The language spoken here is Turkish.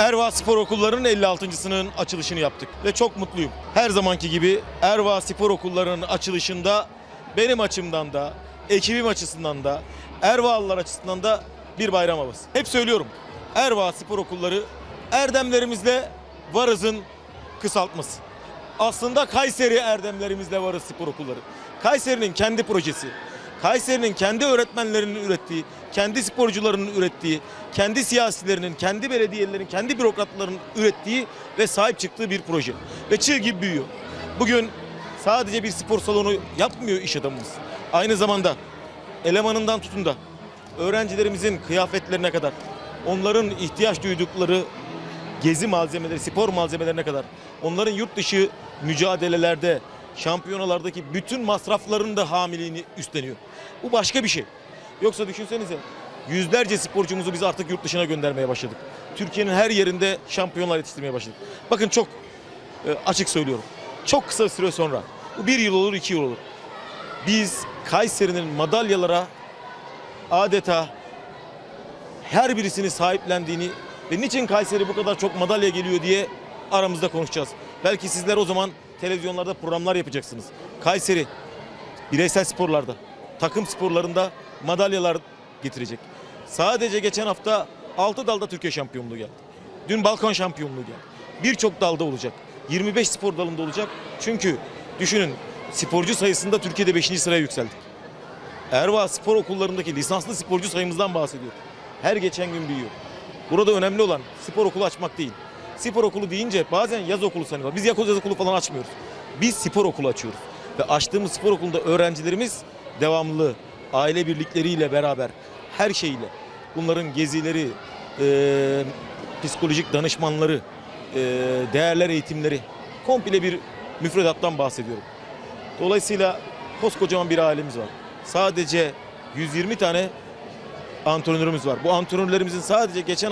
Erva Spor Okulları'nın 56.sının açılışını yaptık ve çok mutluyum. Her zamanki gibi Erva Spor Okulları'nın açılışında benim açımdan da, ekibim açısından da, Ervalılar açısından da bir bayram havası. Hep söylüyorum. Erva Spor Okulları erdemlerimizle varızın kısaltması. Aslında Kayseri erdemlerimizle varız spor okulları. Kayseri'nin kendi projesi, Kayseri'nin kendi öğretmenlerinin ürettiği, kendi sporcularının ürettiği, kendi siyasilerinin, kendi belediyelerin, kendi bürokratların ürettiği ve sahip çıktığı bir proje. Ve çığ gibi büyüyor. Bugün sadece bir spor salonu yapmıyor iş adamımız. Aynı zamanda elemanından tutun da öğrencilerimizin kıyafetlerine kadar, onların ihtiyaç duydukları gezi malzemeleri, spor malzemelerine kadar onların yurt dışı mücadelelerde, şampiyonalardaki bütün masrafların da hamiliğini üstleniyor. Bu başka bir şey. Yoksa düşünsenize yüzlerce sporcumuzu biz artık yurt dışına göndermeye başladık. Türkiye'nin her yerinde şampiyonlar yetiştirmeye başladık. Bakın çok e, açık söylüyorum. Çok kısa süre sonra, bu bir yıl olur, iki yıl olur. Biz Kayseri'nin madalyalara adeta her birisini sahiplendiğini ve niçin Kayseri bu kadar çok madalya geliyor diye aramızda konuşacağız. Belki sizler o zaman televizyonlarda programlar yapacaksınız. Kayseri bireysel sporlarda, takım sporlarında madalyalar getirecek. Sadece geçen hafta 6 dalda Türkiye şampiyonluğu geldi. Dün Balkan şampiyonluğu geldi. Birçok dalda olacak. 25 spor dalında olacak. Çünkü düşünün sporcu sayısında Türkiye'de 5. sıraya yükseldik. Erva spor okullarındaki lisanslı sporcu sayımızdan bahsediyor. Her geçen gün büyüyor. Burada önemli olan spor okulu açmak değil. Spor okulu deyince bazen yaz okulu sanıyorlar. Biz yaz okulu falan açmıyoruz. Biz spor okulu açıyoruz. Ve açtığımız spor okulunda öğrencilerimiz devamlı aile birlikleriyle beraber her şeyle bunların gezileri, eee, psikolojik danışmanları, eee, değerler eğitimleri komple bir müfredattan bahsediyorum. Dolayısıyla koskocaman bir ailemiz var. Sadece 120 tane antrenörümüz var. Bu antrenörlerimizin sadece geçen